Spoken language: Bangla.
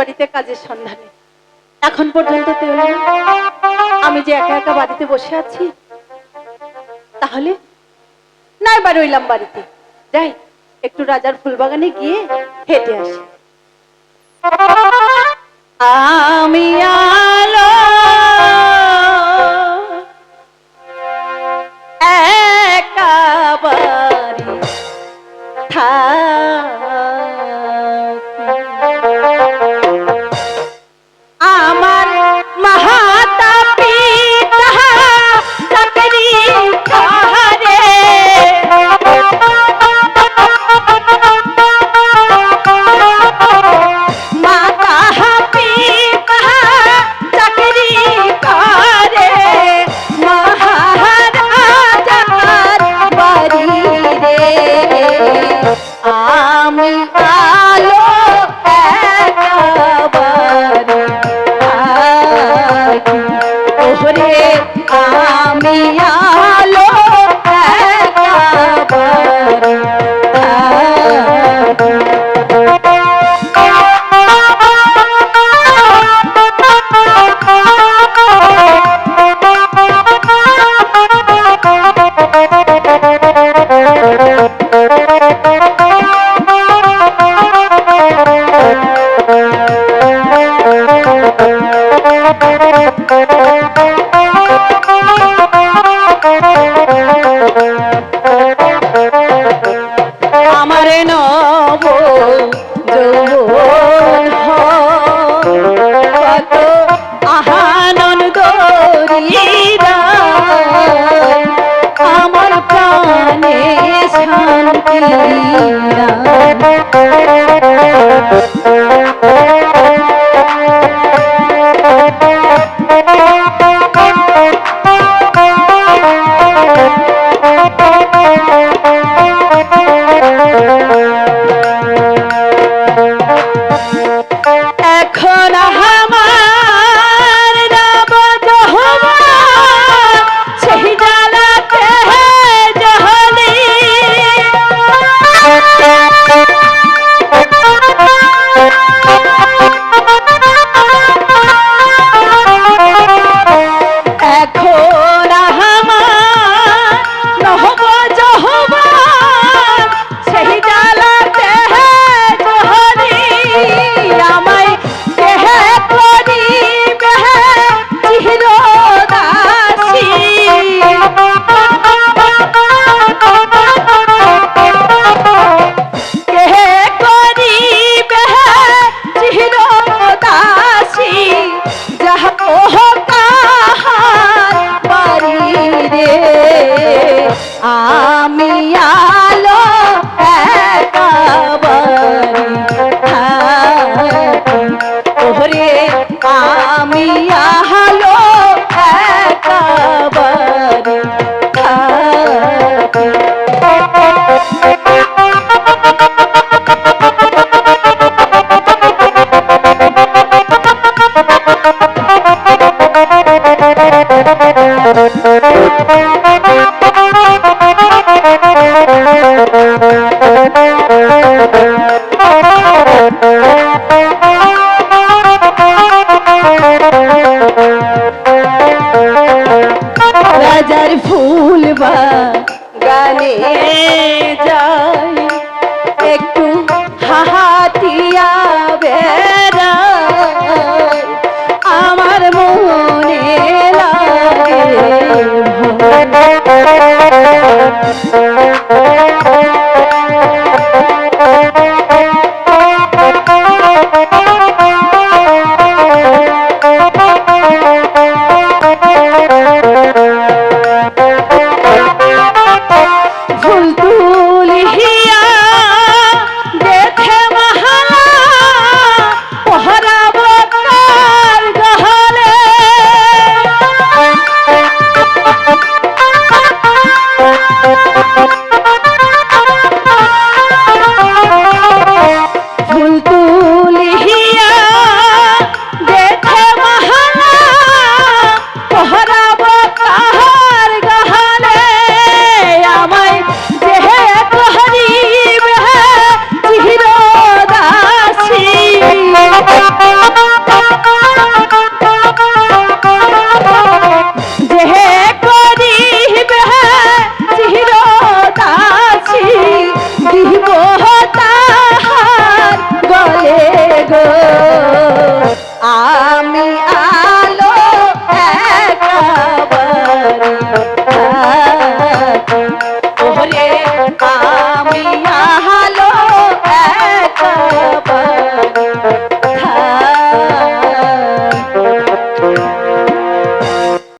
রাজবাড়িতে কাজের সন্ধানে। এখন পর্যন্ত। আমি যে একা একা বাড়িতে বসে আছি, তাহলে না এবার রইলাম বাড়িতে। যাই, একটু রাজার ফুলবাগানে গিয়ে হেঁটে আসি। আমি আলো একাবারি থাকি আমি শান্তি আমি আলো একাবারি ফুল বা গানে। আমি